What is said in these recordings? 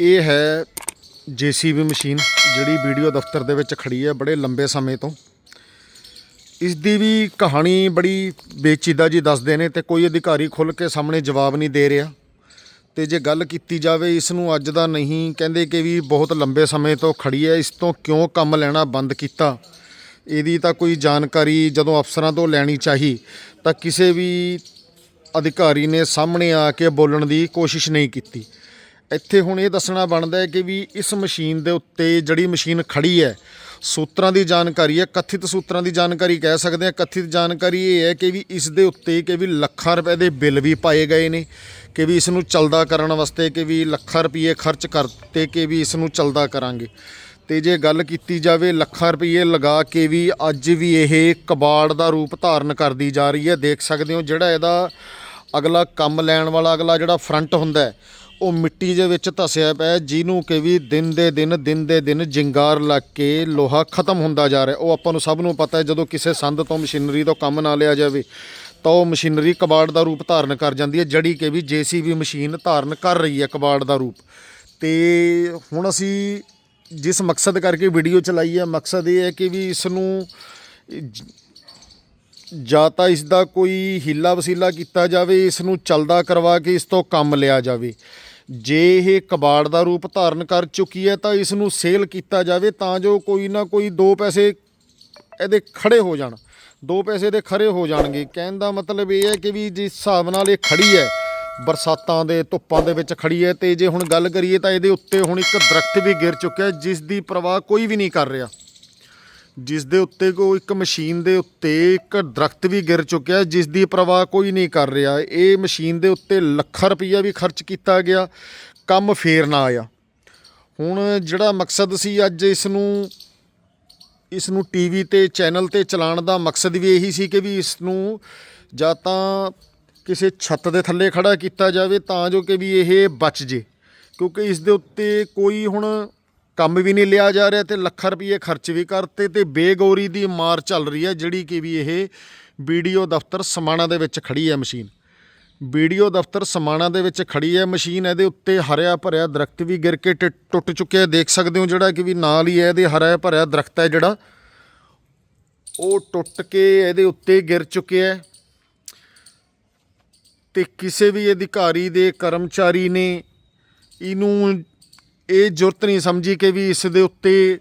ਇਹ ਹੈ JCB machine, ਜਿਹੜੀ ਵੀਡੀਓ ਦਫ਼ਤਰ ਦੇ ਵਿੱਚ ਖੜੀ ਹੈ ਬੜੇ ਲੰਬੇ ਸਮੇਂ ਤੋਂ। ਇਸ ਦੀ ਵੀ ਕਹਾਣੀ ਬੜੀ ਬੇਚੀਦਾ ਜੀ ਦੱਸਦੇ ਨੇ ਤੇ ਕੋਈ ਅਧਿਕਾਰੀ ਖੁੱਲ ਕੇ ਸਾਹਮਣੇ ਜਵਾਬ ਨਹੀਂ ਦੇ ਰਿਹਾ। ਤੇ ਜੇ ਗੱਲ ਕੀਤੀ ਜਾਵੇ, ਇਸ ਨੂੰ ਅੱਜ ਦਾ ਨਹੀਂ, ਕਹਿੰਦੇ ਕਿ ਵੀ ਬਹੁਤ ਲੰਬੇ ਸਮੇਂ ਤੋਂ ਖੜੀ ਹੈ, ਇਸ ਤੋਂ ਕਿਉਂ ਕੰਮ ਲੈਣਾ ਬੰਦ ਕੀਤਾ? ਇਹਦੀ ਤਾਂ ਕੋਈ ਜਾਣਕਾਰੀ ਜਦੋਂ ਅਫਸਰਾਂ ਤੋਂ ਲੈਣੀ ਚਾਹੀ, ਤਾਂ ਕਿਸੇ ਵੀ ਅਧਿਕਾਰੀ ਨੇ ਸਾਹਮਣੇ ਆ ਕੇ ਬੋਲਣ ਦੀ ਕੋਸ਼ਿਸ਼ ਨਹੀਂ ਕੀਤੀ। ਇੱਥੇ ਹੁਣ ਇਹ ਦੱਸਣਾ ਬਣਦਾ ਹੈ ਕਿ ਵੀ ਇਸ ਮਸ਼ੀਨ ਦੇ ਉੱਤੇ ਜਿਹੜੀ ਮਸ਼ੀਨ ਖੜੀ ਹੈ, ਸੂਤਰਾਂ ਦੀ ਜਾਣਕਾਰੀ ਹੈ, ਕਥਿਤ ਸੂਤਰਾਂ ਦੀ ਜਾਣਕਾਰੀ ਕਹਿ ਸਕਦੇ ਹਾਂ। ਕਥਿਤ ਜਾਣਕਾਰੀ ਇਹ ਹੈ ਕਿ ਵੀ ਇਸ ਦੇ ਉੱਤੇ ਕਿ ਵੀ ਲੱਖਾਂ ਰੁਪਏ ਦੇ ਬਿੱਲ ਵੀ ਪਾਏ ਗਏ ਨੇ, ਕਿ ਵੀ ਇਸ ਨੂੰ ਚੱਲਦਾ ਕਰਨ ਵਾਸਤੇ ਕਿ ਵੀ ਲੱਖਾਂ ਰੁਪਏ ਖਰਚ ਕਰਤੇ ਕਿ ਵੀ ਇਸ ਨੂੰ ਚੱਲਦਾ ਕਰਾਂਗੇ। ਤੇ ਜੇ ਗੱਲ ਕੀਤੀ ਜਾਵੇ ਲੱਖਾਂ ਰੁਪਏ ਲਗਾ ਕੇ ਵੀ ਅੱਜ ਵੀ ਇਹ ਕਬਾੜ ਦਾ ਰੂਪ ਧਾਰਨ ਕਰਦੀ ਜਾ ਰਹੀ ਹੈ, ਦੇਖ ਸਕਦੇ ਹੋ ਜਿਹੜਾ ਇਹਦਾ ਅਗਲਾ ਕੰਮ ਲੈਣ ਵਾਲਾ, ਅਗਲਾ ਜਿਹੜਾ ਫਰੰਟ ਹੁੰਦਾ ਹੈ ਉਹ ਮਿੱਟੀ ਦੇ ਵਿੱਚ ਧਸਿਆ ਪਿਆ, ਜਿਹਨੂੰ ਕਿ ਵੀ ਦਿਨ ਦੇ ਦਿਨ ਦਿਨ ਦੇ ਦਿਨ ਜਿੰਗਾਰ ਲੱਗ ਕੇ ਲੋਹਾ ਖਤਮ ਹੁੰਦਾ ਜਾ ਰਿਹਾ। ਉਹ ਆਪਾਂ ਨੂੰ ਸਭ ਨੂੰ ਪਤਾ ਹੈ, ਜਦੋਂ ਕਿਸੇ ਸੰਦ ਤੋਂ ਮਸ਼ੀਨਰੀ ਤੋਂ ਕੰਮ ਨਾ ਲਿਆ ਜਾਵੇ, ਤਾਂ ਉਹ ਮਸ਼ੀਨਰੀ ਕਬਾੜ ਦਾ ਰੂਪ ਧਾਰਨ ਕਰ ਜਾਂਦੀ ਹੈ ਜੜੀ ਕਿ ਵੀ ਜੀਸੀਬੀ ਮਸ਼ੀਨ ਧਾਰਨ ਕਰ ਰਹੀ ਹੈ ਕਬਾੜ ਦਾ ਰੂਪ। ਤੇ ਹੁਣ ਅਸੀਂ ਜਿਸ ਮਕਸਦ ਕਰਕੇ ਵੀਡੀਓ ਚਲਾਈ ਹੈ, ਮਕਸਦ ਇਹ ਹੈ ਕਿ ਵੀ ਇਸ ਨੂੰ ਜਾਂ ਤਾਂ ਇਸ ਦਾ ਕੋਈ ਹੀਲਾ ਵਸੀਲਾ ਕੀਤਾ ਜਾਵੇ ਇਸ ਨੂੰ ਚੱਲਦਾ ਕਰਵਾ ਕੇ ਇਸ ਤੋਂ ਕੰਮ ਲਿਆ ਜਾਵੇ। ਜੇ ਇਹ ਕਬਾੜ ਦਾ ਰੂਪ ਧਾਰਨ ਕਰ ਚੁੱਕੀ ਹੈ ਤਾਂ ਇਸ ਨੂੰ ਸੇਲ ਕੀਤਾ ਜਾਵੇ ਤਾਂ ਜੋ ਕੋਈ ਨਾ ਕੋਈ ਦੋ ਪੈਸੇ ਇਹਦੇ ਖੜੇ ਹੋ ਜਾਣ। ਦੋ ਪੈਸੇ ਦੇ ਖੜੇ ਹੋ ਜਾਣਗੇ। ਕਹਿਣ ਦਾ ਮਤਲਬ ਇਹ ਹੈ ਕਿ ਵੀ ਜਿਸ ਹਿਸਾਬ ਨਾਲ ਇਹ ਖੜੀ ਹੈ, ਬਰਸਾਤਾਂ ਦੇ, ਧੁੱਪਾਂ ਦੇ ਵਿੱਚ ਖੜੀ ਹੈ ਤੇ ਜੇ ਹੁਣ ਗੱਲ ਕਰੀਏ ਤਾਂ ਇਹਦੇ ਉੱਤੇ ਹੁਣ ਇੱਕ ਦਰਖਤ ਵੀ ਗਿਰ ਚੁੱਕਿਆ ਜਿਸ ਦੀ ਪਰਵਾਹ ਕੋਈ ਵੀ ਨਹੀਂ ਕਰ ਰਿਹਾ। ਜਿਸ ਦੇ ਉੱਤੇ ਕੋ ਇੱਕ ਮਸ਼ੀਨ ਦੇ ਉੱਤੇ ਇੱਕ ਦਰਖਤ ਵੀ ਗਿਰ ਚੁੱਕਿਆ ਜਿਸ ਦੀ ਪਰਵਾਹ ਕੋਈ ਨਹੀਂ ਕਰ ਰਿਹਾ। ਇਹ ਮਸ਼ੀਨ ਦੇ ਉੱਤੇ ਲੱਖਾਂ ਰੁਪਈਆ ਵੀ ਖਰਚ ਕੀਤਾ ਗਿਆ, ਕੰਮ ਫੇਰ ਨਾ ਆਇਆ। ਹੁਣ ਜਿਹੜਾ ਮਕਸਦ ਸੀ ਅੱਜ ਇਸ ਨੂੰ ਇਸ ਨੂੰ ਟੀਵੀ ਤੇ, ਚੈਨਲ ਤੇ ਚਲਾਉਣ ਦਾ ਮਕਸਦ ਵੀ ਇਹੀ ਸੀ ਕਿ ਵੀ ਇਸ ਨੂੰ ਜਾਂ ਤਾਂ ਕਿਸੇ ਛੱਤ ਦੇ ਥੱਲੇ ਖੜਾ ਕੀਤਾ ਜਾਵੇ ਤਾਂ ਜੋ ਕਿ ਵੀ ਇਹ ਬਚ ਜੇ। ਕਿਉਂਕਿ ਇਸ ਦੇ ਉੱਤੇ ਕੋਈ ਹੁਣ ਕੰਮ ਵੀ ਨਹੀਂ ਲਿਆ ਜਾ ਰਿਹਾ ਤੇ ਲੱਖਾਂ ਰੁਪਏ ਖਰਚ ਵੀ ਕਰਤੇ ਤੇ ਬੇਗੌਰੀ ਦੀ ਮਾਰ ਚੱਲ ਰਹੀ ਹੈ, ਜਿਹੜੀ ਕਿ ਵੀ ਇਹ ਵੀਡੀਓ ਦਫ਼ਤਰ ਸਮਾਣਾ ਦੇ ਵਿੱਚ ਖੜੀ ਹੈ ਮਸ਼ੀਨ। ਵੀਡੀਓ ਦਫ਼ਤਰ ਸਮਾਣਾ ਦੇ ਵਿੱਚ ਖੜੀ ਹੈ ਮਸ਼ੀਨ, ਇਹਦੇ ਉੱਤੇ ਹਰਿਆ ਭਰਿਆ ਦਰਖਤ ਵੀ ਗਿਰ ਕੇ ਟੁੱਟ- ਟੁੱਟ ਚੁੱਕਿਆ ਦੇਖ ਸਕਦੇ ਹੋ ਜਿਹੜਾ ਕਿ ਵੀ ਨਾਲ ਹੀ ਹੈ, ਇਹਦੇ ਹਰਿਆ ਭਰਿਆ ਦਰਖਤ ਹੈ ਜਿਹੜਾ। ਉਹ ਟੁੱਟ ਕੇ ਇਹਦੇ ਉੱਤੇ ਗਿਰ ਚੁੱਕਿਆ ਹੈ ਤੇ ਕਿਸੇ ਵੀ ਅਧਿਕਾਰੀ ਦੇ ਕਰਮਚਾਰੀ ਨੇ ਇਹਨੂੰ ਇਹ ਜ਼ਰੂਰਤ ਨਹੀਂ ਸਮਝੀ ਕਿ ਵੀ ਇਸ ਦੇ ਉੱਤੇ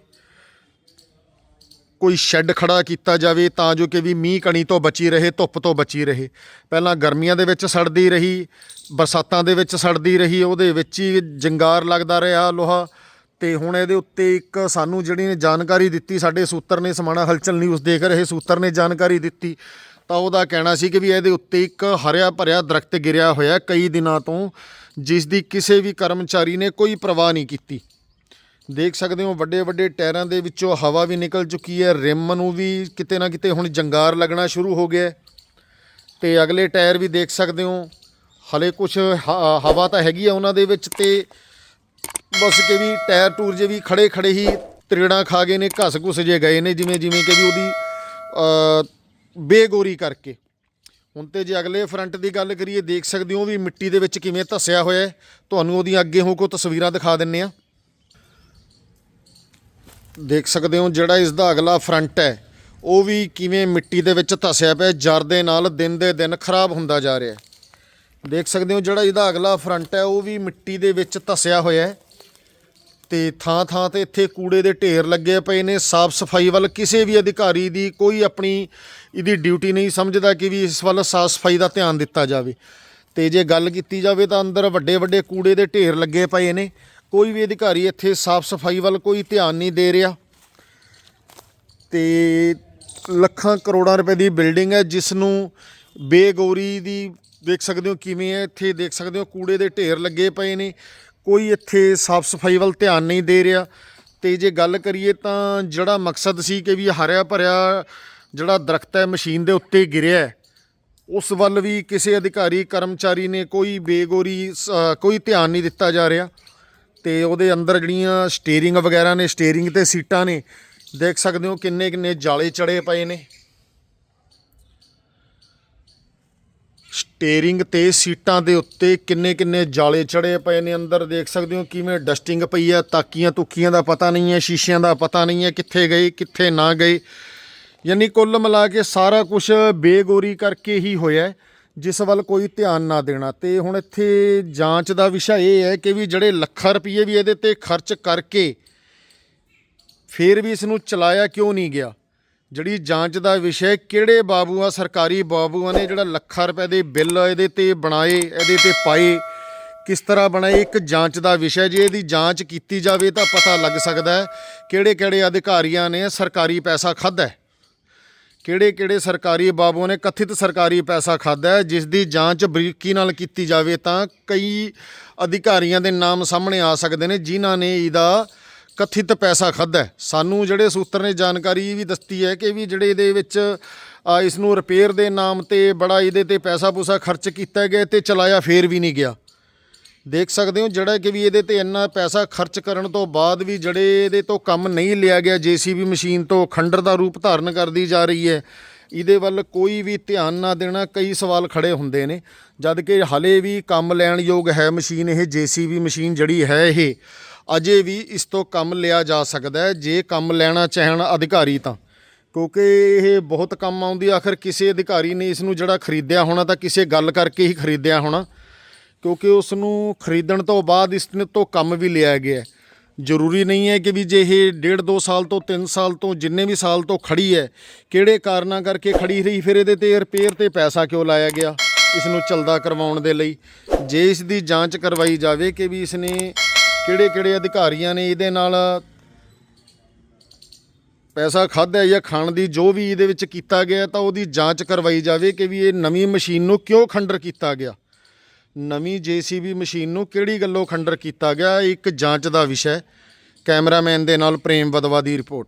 ਕੋਈ ਸ਼ੈੱਡ ਖੜਾ ਕੀਤਾ ਜਾਵੇ ਤਾਂ ਜੋ ਕਿ ਵੀ ਮੀਂਹ ਕਣੀ ਤੋਂ ਬਚੀ ਰਹੇ, ਧੁੱਪ ਤੋਂ ਬਚੀ ਰਹੇ। ਪਹਿਲਾਂ ਗਰਮੀਆਂ ਦੇ ਵਿੱਚ ਸੜਦੀ ਰਹੀ, ਬਰਸਾਤਾਂ ਦੇ ਵਿੱਚ ਸੜਦੀ ਰਹੀ, ਉਹਦੇ ਵਿੱਚ ਹੀ ਜੰਗਾਰ ਲੱਗਦਾ ਰਿਹਾ ਲੋਹਾ। ਤੇ ਹੁਣ ਇਹਦੇ ਉੱਤੇ ਇੱਕ ਸਾਨੂੰ ਜਿਹੜੀ ਨੇ ਜਾਣਕਾਰੀ ਦਿੱਤੀ, ਸਾਡੇ ਸੂਤਰ ਨੇ ਸਮਾਣਾ ਹਲਚਲ ਨਿਊਜ਼ ਦੇਖ ਰਹੇ ਸੂਤਰ ਨੇ ਜਾਣਕਾਰੀ ਦਿੱਤੀ, ਤਾਂ ਉਹਦਾ ਕਹਿਣਾ ਸੀ ਕਿ ਵੀ ਇਹਦੇ ਉੱਤੇ ਇੱਕ ਹਰਿਆ ਭਰਿਆ ਦਰਖਤ ਗਿਰਿਆ ਹੋਇਆ ਕਈ ਦਿਨਾਂ ਤੋਂ। ਜਿਸ ਦੀ ਕਿਸੇ ਵੀ ਕਰਮਚਾਰੀ ਨੇ ਕੋਈ ਪਰਵਾਹ ਨਹੀਂ ਕੀਤੀ। ਦੇਖ ਸਕਦੇ ਹੋ ਵੱਡੇ ਵੱਡੇ ਟਾਇਰਾਂ ਦੇ ਵਿੱਚੋਂ ਹਵਾ ਵੀ ਨਿਕਲ ਚੁੱਕੀ ਹੈ, ਰਿਮ ਨੂੰ ਵੀ ਕਿਤੇ ਨਾ ਕਿਤੇ ਹੁਣ ਜੰਗਾਰ ਲੱਗਣਾ ਸ਼ੁਰੂ ਹੋ ਗਿਆ ਹੈ। ਤੇ ਅਗਲੇ ਟਾਇਰ ਵੀ ਦੇਖ ਸਕਦੇ ਹੋ, ਹਲੇ ਕੁਝ ਹਵਾ ਤਾਂ ਹੈਗੀ ਆ ਉਹਨਾਂ ਦੇ ਵਿੱਚ ਤੇ ਬਸ ਕਿ ਵੀ ਟਾਇਰ ਟੂਰ ਜੇ ਵੀ ਖੜੇ ਖੜੇ ਹੀ ਤ੍ਰਿੜਾਂ ਖਾ ਗਏ ਨੇ ਘਸ ਘੁਸ ਜੇ ਗਏ ਨੇ ਜਿਵੇਂ ਜਿਵੇਂ ਕਿ ਵੀ ਉਹਦੀ ਬੇਗੋਰੀ ਕਰਕੇ। ਹੁਣ ਤੇ ਜੇ ਅਗਲੇ ਫਰੰਟ ਦੀ ਗੱਲ ਕਰੀਏ, ਦੇਖ ਸਕਦੇ ਹੋ ਵੀ ਮਿੱਟੀ ਦੇ ਵਿੱਚ ਕਿਵੇਂ ਧਸਿਆ ਹੋਇਆ ਹੈ। ਤੁਹਾਨੂੰ ਉਹਦੀਆਂ ਅੱਗੇ ਹੋ ਕੋ ਤਸਵੀਰਾਂ ਦਿਖਾ ਦਿੰਨੇ ਆ ਦੇਖ ਸਕਦੇ ਹੋ ਜਿਹੜਾ ਇਸ ਦਾ ਅਗਲਾ ਫਰੰਟ ਹੈ, ਉਹ ਵੀ ਕਿਵੇਂ ਮਿੱਟੀ ਦੇ ਵਿੱਚ ਧੱਸਿਆ ਪਿਆ ਜਰ ਦੇ ਨਾਲ ਦਿਨ ਦੇ ਦਿਨ ਖਰਾਬ ਹੁੰਦਾ ਜਾ ਰਿਹਾ ਹੈ। ਦੇਖ ਸਕਦੇ ਹੋ ਜਿਹੜਾ ਇਹਦਾ ਅਗਲਾ ਫਰੰਟ ਹੈ, ਉਹ ਵੀ ਮਿੱਟੀ ਦੇ ਵਿੱਚ ਧੱਸਿਆ ਹੋਇਆ ਹੈ। ਤੇ ਥਾਂ ਥਾਂ ਤੇ ਇੱਥੇ ਕੂੜੇ ਦੇ ਢੇਰ ਲੱਗੇ ਪਏ ਨੇ। ਸਾਫ਼ ਸਫ਼ਾਈ ਵੱਲ ਕਿਸੇ ਵੀ ਅਧਿਕਾਰੀ ਦੀ ਕੋਈ ਆਪਣੀ ਇਹਦੀ ਡਿਊਟੀ ਨਹੀਂ ਸਮਝਦਾ ਕਿ ਵੀ ਇਸ ਵੱਲ ਸਾਫ਼ ਸਫ਼ਾਈ ਦਾ ਧਿਆਨ ਦਿੱਤਾ ਜਾਵੇ। ਤੇ ਜੇ ਗੱਲ ਕੀਤੀ ਜਾਵੇ ਤਾਂ ਅੰਦਰ ਵੱਡੇ ਵੱਡੇ ਕੂੜੇ ਦੇ ਢੇਰ ਲੱਗੇ ਪਏ ਨੇ। ਕੋਈ ਵੀ ਅਧਿਕਾਰੀ ਇੱਥੇ ਸਾਫ਼ ਸਫ਼ਾਈ ਵੱਲ ਕੋਈ ਧਿਆਨ ਨਹੀਂ ਦੇ ਰਿਹਾ। ਤੇ ਲੱਖਾਂ ਕਰੋੜਾਂ ਰੁਪਏ ਦੀ ਬਿਲਡਿੰਗ ਹੈ ਜਿਸ ਨੂੰ ਬੇਗੌਰੀ ਦੀ ਦੇਖ ਸਕਦੇ ਹੋ ਕਿਵੇਂ ਹੈ, ਇੱਥੇ ਦੇਖ ਸਕਦੇ ਹੋ ਕੂੜੇ ਦੇ ਢੇਰ ਲੱਗੇ ਪਏ ਨੇ। ਕੋਈ ਇੱਥੇ ਸਾਫ਼ ਸਫ਼ਾਈ ਵੱਲ ਧਿਆਨ ਨਹੀਂ ਦੇ ਰਿਹਾ। ਤੇ ਜੇ ਗੱਲ ਕਰੀਏ ਤਾਂ ਜਿਹੜਾ ਮਕਸਦ ਸੀ ਕਿ ਵੀ ਹਰਿਆ ਭਰਿਆ ਜਿਹੜਾ ਦਰਖਤ ਹੈ, ਮਸ਼ੀਨ ਦੇ ਉੱਤੇ ਗਿਰਿਆ ਉਸ ਵੱਲ ਵੀ ਕਿਸੇ ਅਧਿਕਾਰੀ, ਕਰਮਚਾਰੀ ਨੇ ਕੋਈ ਬੇਗੋਰੀ, ਸ- ਕੋਈ ਧਿਆਨ ਨਹੀਂ ਦਿੱਤਾ ਜਾ ਰਿਹਾ। ਤੇ ਉਹਦੇ ਅੰਦਰ ਜਿਹੜੀਆਂ ਸਟੀਅਰਿੰਗ ਵਗੈਰਾ ਨੇ, ਸਟੀਅਰਿੰਗ ਤੇ ਸੀਟਾਂ ਨੇ, ਦੇਖ ਸਕਦੇ ਹੋ ਕਿੰਨੇ ਕਿੰਨੇ ਜਾਲੇ ਚੜੇ ਪਏ ਨੇ। ਟੇਰਿੰਗ ਤੇ ਸੀਟਾਂ ਦੇ ਉੱਤੇ ਕਿੰਨੇ ਕਿੰਨੇ ਜਾਲੇ ਚੜੇ ਪਏ ਨੇ ਅੰਦਰ, ਦੇਖ ਸਕਦੇ ਹੋ ਕਿਵੇਂ ਡਸਟਿੰਗ ਪਈ ਹੈ ਤਾਕੀਆਂ ਤੁਕੀਆਂ ਦਾ ਪਤਾ ਨਹੀਂ ਹੈ, ਸ਼ੀਸ਼ਿਆਂ ਦਾ ਪਤਾ ਨਹੀਂ ਹੈ ਕਿੱਥੇ ਗਏ, ਕਿੱਥੇ ਨਾ ਗਏ। ਯਾਨੀ ਕੁੱਲ ਮਿਲਾ ਕੇ ਸਾਰਾ ਕੁਝ ਬੇਗੋਰੀ ਕਰਕੇ ਹੀ ਹੋਇਆ ਜਿਸ ਵੱਲ ਕੋਈ ਧਿਆਨ ਨਾ ਦੇਣਾ। ਤੇ ਹੁਣ ਇੱਥੇ ਜਾਂਚ ਦਾ ਵਿਸ਼ਾ ਇਹ ਹੈ ਕਿ ਵੀ ਜਿਹੜੇ ਲੱਖਾਂ ਰੁਪਏ ਵੀ ਇਹਦੇ ਤੇ ਖਰਚ ਕਰਕੇ ਫਿਰ ਵੀ ਇਸ ਨੂੰ ਚਲਾਇਆ ਕਿਉਂ ਨਹੀਂ ਗਿਆ? ਜਿਹੜੀ ਜਾਂਚ ਦਾ ਵਿਸ਼ਾ ਹੈ, ਕਿਹੜੇ ਬਾਬੂਆਂ ਸਰਕਾਰੀ ਬਾਬੂਆਂ ਨੇ ਜਿਹੜਾ ਲੱਖਾਂ ਰੁਪਏ ਦੇ ਬਿੱਲ ਇਹਦੇ ਤੇ ਬਣਾਏ ਇਹਦੇ ਤੇ ਪਾਏ ਕਿਸ ਤਰ੍ਹਾਂ ਬਣਾਏ ਇੱਕ ਜਾਂਚ ਦਾ ਵਿਸ਼ਾ ਜੇ ਇਹਦੀ ਜਾਂਚ ਕੀਤੀ ਜਾਵੇ ਤਾਂ ਪਤਾ ਲੱਗ ਸਕਦਾ ਹੈ ਕਿਹੜੇ ਕਿਹੜੇ ਅਧਿਕਾਰੀਆਂ ਨੇ ਸਰਕਾਰੀ ਪੈਸਾ ਖਾਧਾ ਹੈ। ਕਿਹੜੇ ਕਿਹੜੇ ਸਰਕਾਰੀ ਬਾਬੂਆਂ ਨੇ ਕਥਿਤ ਸਰਕਾਰੀ ਪੈਸਾ ਖਾਦਾ ਹੈ। ਜਿਸ ਦੀ ਜਾਂਚ ਬਰੀਕੀ ਨਾਲ ਕੀਤੀ ਜਾਵੇ ਤਾਂ ਕਈ ਅਧਿਕਾਰੀਆਂ ਦੇ ਨਾਮ ਸਾਹਮਣੇ ਆ ਸਕਦੇ ਨੇ ਜਿਨ੍ਹਾਂ ਨੇ ਇਹਦਾ ਕਥਿਤ ਪੈਸਾ ਖਾਦਾ ਸਾਨੂੰ ਜਿਹੜੇ ਸੂਤਰ ਨੇ ਜਾਣਕਾਰੀ ਵੀ ਦੱਸਤੀ ਹੈ ਕਿ ਵੀ ਜਿਹੜੇ ਇਹਦੇ ਵਿੱਚ ਆ, ਇਸ ਨੂੰ ਰਿਪੇਅਰ ਦੇ ਨਾਮ ਤੇ ਬੜਾ ਇਹਦੇ ਤੇ ਪੈਸਾ ਪੂਸਾ ਖਰਚ ਕੀਤਾ ਗਿਆ ਤੇ ਚਲਾਇਆ ਫੇਰ ਵੀ ਨਹੀਂ ਗਿਆ। ਦੇਖ ਸਕਦੇ ਹੋ ਜਿਹੜਾ ਕਿ ਵੀ ਇਹਦੇ ਤੇ ਇੰਨਾ ਪੈਸਾ ਖਰਚ ਕਰਨ ਤੋਂ ਬਾਅਦ ਵੀ ਜਿਹੜੇ ਇਹਦੇ ਤੋਂ ਕੰਮ ਨਹੀਂ ਲਿਆ ਗਿਆ ਜੀਸੀਬੀ ਮਸ਼ੀਨ ਤੋਂ ਖੰਡਰ ਦਾ ਰੂਪ ਧਾਰਨ ਕਰਦੀ ਜਾ ਰਹੀ ਹੈ। ਇਹਦੇ ਵੱਲ ਕੋਈ ਵੀ ਧਿਆਨ ਨਾ ਦੇਣਾ ਕਈ ਸਵਾਲ ਖੜੇ ਹੁੰਦੇ ਨੇ। ਜਦ ਕਿ ਹਲੇ ਵੀ ਕੰਮ ਲੈਣ ਯੋਗ ਹੈ ਮਸ਼ੀਨ ਇਹ ਜੀਸੀਬੀ ਮਸ਼ੀਨ ਜਿਹੜੀ ਹੈ ਇਹ। ਅਜੇ ਵੀ ਇਸ ਤੋਂ ਕੰਮ ਲਿਆ ਜਾ ਸਕਦਾ ਹੈ। ਜੇ ਕੰਮ ਲੈਣਾ ਚਾਹਣ ਅਧਿਕਾਰੀ ਤਾਂ। ਕਿਉਂਕਿ ਇਹ ਬਹੁਤ ਕੰਮ ਆਉਂਦੀ ਆਖਰ ਕਿਸੇ ਅਧਿਕਾਰੀ ਨੇ ਇਸ ਨੂੰ ਜਿਹੜਾ ਖਰੀਦਿਆ ਹੋਣਾ ਤਾਂ ਕਿਸੇ ਗੱਲ ਕਰਕੇ ਹੀ ਖਰੀਦਿਆ ਹੋਣਾ। ਕਿਉਂਕਿ ਉਸ ਨੂੰ ਖਰੀਦਣ ਤੋਂ ਬਾਅਦ ਇਸ ਨੇ ਤੋਂ ਕੰਮ ਵੀ ਲਿਆ ਗਿਆ ਜ਼ਰੂਰੀ ਨਹੀਂ ਹੈ ਕਿ ਵੀ ਜੇ ਇਹ ਡੇਢ ਦੋ ਸਾਲ ਤੋਂ 3 ਸਾਲ ਤੋਂ ਜਿੰਨੇ ਵੀ ਸਾਲ ਤੋਂ ਖੜੀ ਹੈ, ਕਿਹੜੇ ਕਾਰਨਾਂ ਕਰਕੇ ਖੜੀ ਰਹੀ, ਫਿਰ ਇਹਦੇ ਤੇ ਰਿਪੇਅਰ ਤੇ ਪੈਸਾ ਕਿਉਂ ਲਾਇਆ ਗਿਆ? ਇਸ ਨੂੰ ਚਲਦਾ ਕਰਵਾਉਣ ਦੇ ਲਈ। ਜੇ ਇਸ ਦੀ ਜਾਂਚ ਕਰਵਾਈ ਜਾਵੇ ਕਿ ਵੀ ਇਸ ਨੇ ਕਿਹੜੇ ਕਿਹੜੇ ਅਧਿਕਾਰੀਆਂ ਨੇ ਇਹਦੇ ਨਾਲ ਪੈਸਾ ਖਾਧਾ ਜਾਂ ਖਾਣ ਦੀ ਜੋ ਵੀ ਇਹਦੇ ਵਿੱਚ ਕੀਤਾ ਗਿਆ ਤਾਂ ਉਹਦੀ ਜਾਂਚ ਕਰਵਾਈ ਜਾਵੇ ਕਿ ਵੀ ਇਹ ਨਵੀਂ ਮਸ਼ੀਨ ਨੂੰ ਕਿਉਂ ਖੰਡਰ ਕੀਤਾ ਗਿਆ। ਨਵੀਂ ਜੀਸੀਬੀ ਮਸ਼ੀਨ ਨੂੰ ਕਿਹੜੀ ਗੱਲੋਂ ਖੰਡਰ ਕੀਤਾ ਗਿਆ ਇੱਕ ਜਾਂਚ ਦਾ ਵਿਸ਼ਾ ਹੈ। ਕੈਮਰਾਮੈਨ ਦੇ ਨਾਲ ਪ੍ਰੇਮ ਬਦਵਾ ਦੀ ਰਿਪੋਰਟ।